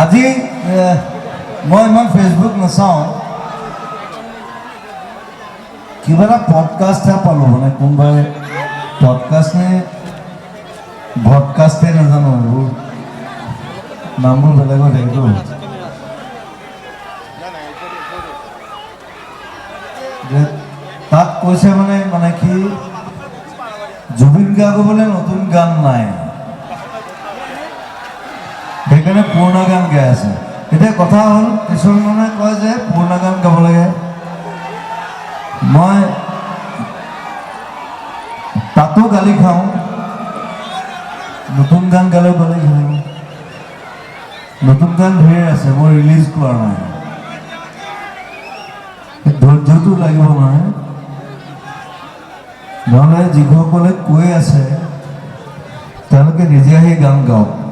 আজি মই ইমান ফেচবুক নাচাওঁ। কিবা এটা পডকাষ্টহে পালোঁ মানে কোনোবাই পডকাষ্ট নে ভডকাষ্টে নাজানো এইবোৰ। নামবোৰ বেলেগত থাকিতো যে, তাত কৈছে মানে মানে কি, জুবিন গাৰ্গ বোলে নতুন গান নাই। সেইকাৰণে পুৰণা গান গাই আছে। এতিয়া কথা হ'ল, কিছুমান কয় যে পুৰণা গান গাব লাগে। মই তাতো গালি খাওঁ। নতুন গান গালেও গালি খাওঁ। নতুন গান ধেৰ আছে, মই ৰিলিজ কৰা নাই। ধৈৰ্যটো লাগিব নহয়। নহ'লে যিসকলে কৈ আছে, তেওঁলোকে নিজে আহি গান গাওক।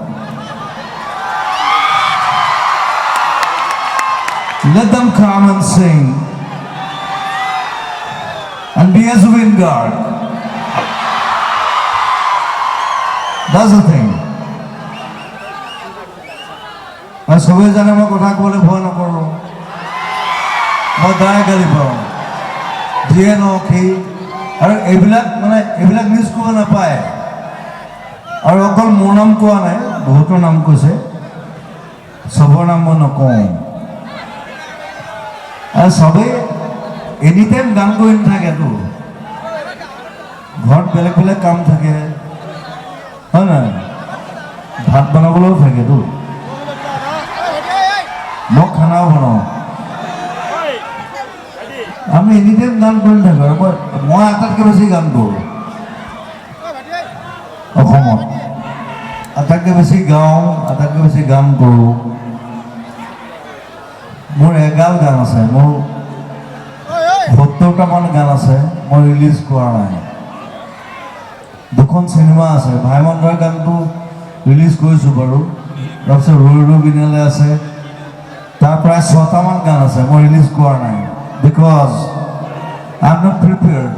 Let them come and sing. And be a Zubin guard. That's the thing. আৰু চবেই জানে মই কথা ক'বলৈ ভয় নকৰোঁ মই গায়ে গালি পাওঁ। যিয়ে নহওক সি আৰু এইবিলাক মানে এইবিলাক নিউজ কৰিব নাপায়। আৰু অকল মোৰ নাম কোৱা নাই, বহুতৰ নাম কৈছে। চবৰ নাম মই নকওঁ। আৰু চবেই এনি টাইম গান কৰি নাথাকেতো ঘৰত বেলেগ বেলেগ কাম থাকে। হয় নহয় ভাত বনাবলৈও থাকেতো মই খানাও বনাওঁ। আমি এনি টাইম গান কৰি নাথাকোঁ মই মই আটাইতকৈ বেছি গান কৰোঁ অসমত। আটাইতকৈ বেছি গাওঁ, আটাইতকৈ বেছি গান কৰোঁ মোৰ এগাল গান আছে, মোৰ সত্তৰটামান গান আছে, মই ৰিলিজ কৰা নাই। দুখন চিনেমা আছে ভাইমন্দৰ গানটো ৰিলিজ কৰিছোঁ বাৰু। তাৰপিছত ৰৈ ৰৈ বিনালে আছে, তাৰ প্ৰায় ছটামান গান আছে, মই ৰিলিজ কৰা নাই। Because I am not prepared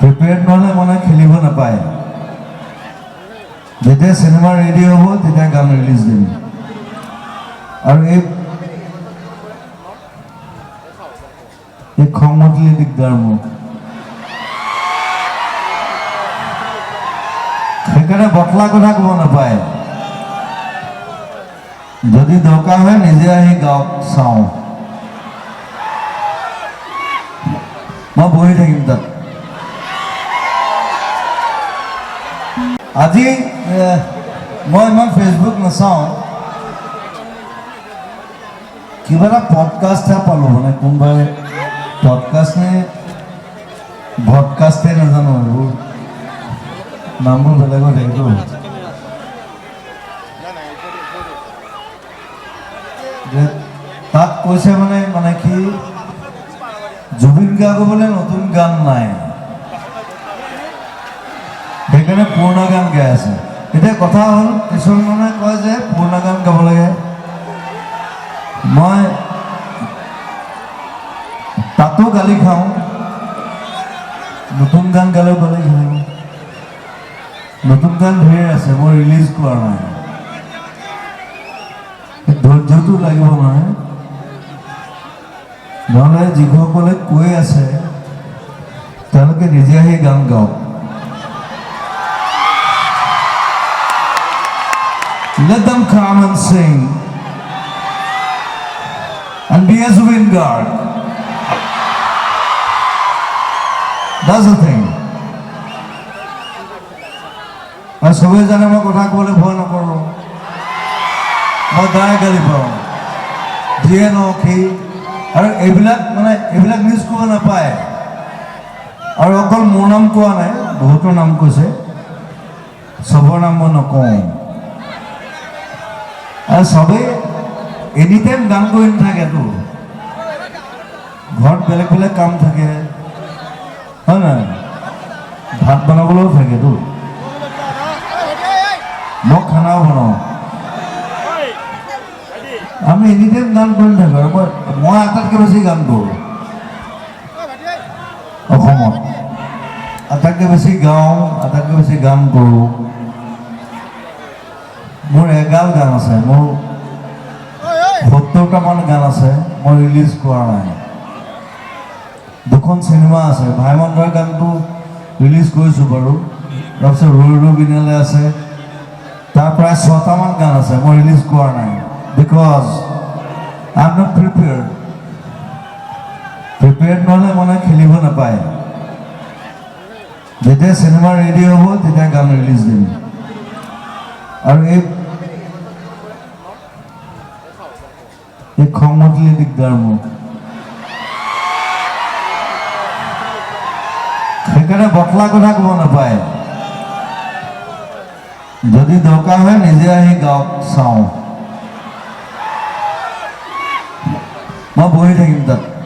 prepared নহ'লে মানে খেলিব নাপায়। যেতিয়া চিনেমা ৰেডি হ'ব, তেতিয়া গান ৰিলিজ দিম। আৰু এই খং উঠিলে দিগদাৰ মোক সেইকাৰণে বটলা কথা ক'ব নাপায় যদি দৰকাৰ হয় নিজে আহি গাঁৱত চাওঁ মই বহি থাকিম তাত আজি মই ইমান ফেচবুক নাচাওঁ। কিবা এটা পডকাষ্টহে পালোঁ মানে কোনোবাই পডকাষ্ট নে ভডকাষ্টে নাজানো এইবোৰ। নামবোৰ বেলেগত থাকিতো যে তাত কৈছে মানে মানে কি, জুবিন গাৰ্গ বোলে নতুন গান নাই। সেইকাৰণে পুৰণা গান গাই আছে। এতিয়া কথা হ'ল, কিছুমান মানুহে কয় যে পুৰণা গান গাব লাগে মই তাতো গালি খাওঁ নতুন গান গালেও গালি খাওঁ নতুন গান ধেৰ আছে মই ৰিলিজ কৰা নাই ধৈৰ্যটো লাগিব নহয় নহ'লে যিসকলে কৈ আছে তেওঁলোকে নিজে আহি গান গাওক Let them come and sing and be a Zubin That's the thing. আৰু চবেই জানে মই কথা ক'বলৈ ভয় নকৰোঁ। মই গায়ে গালি পাওঁ। যিয়ে নহওক সি আৰু এইবিলাক মানে এইবিলাক নিউজ কৰিব নাপায়। আৰু অকল মোৰ নাম কোৱা নাই, বহুতৰ নাম কৈছে। চবৰ নাম মই নকওঁ। আৰু চবেই এনি টাইম গান কৰি নাথাকেতো। ঘৰত বেলেগ বেলেগ কাম থাকে। হয় নহয় ভাত বনাবলৈও থাকেতো মই খানাও বনাওঁ। আমি এনি টাইম গান কৰি আৰু মই মই আটাইতকৈ বেছি গান কৰোঁ। অসমত। আটাইতকৈ বেছি গাওঁ, আটাইতকৈ বেছি গান কৰোঁ। মোৰ এগাল গান আছে। মোৰ সত্তৰটামান গান আছে। মই ৰিলিজ কৰা নাই। দুখন চিনেমা আছে। ভাইমণ্ডৰ গানটো ৰিলিজ কৰিছোঁ বাৰু। তাৰপিছত ৰৈ ৰৈ বিনালে আছে। তাৰ প্ৰায় ছটামান গান আছে, মই ৰিলিজ কৰা নাই। Because I am not prepared prepared নহ'লে মানে খেলিব নাপায়। যেতিয়া চিনেমা ৰেডি হ'ব, তেতিয়া গান ৰিলিজ দিম। আৰু এই এই খং উঠিলে দিগদাৰ মোক সেইকাৰণে বটলা কথা ক'ব নাপায় যদি দৰকাৰ হয় নিজে আহি গাঁৱত চাওঁ। মই বহি থাকিম তাত।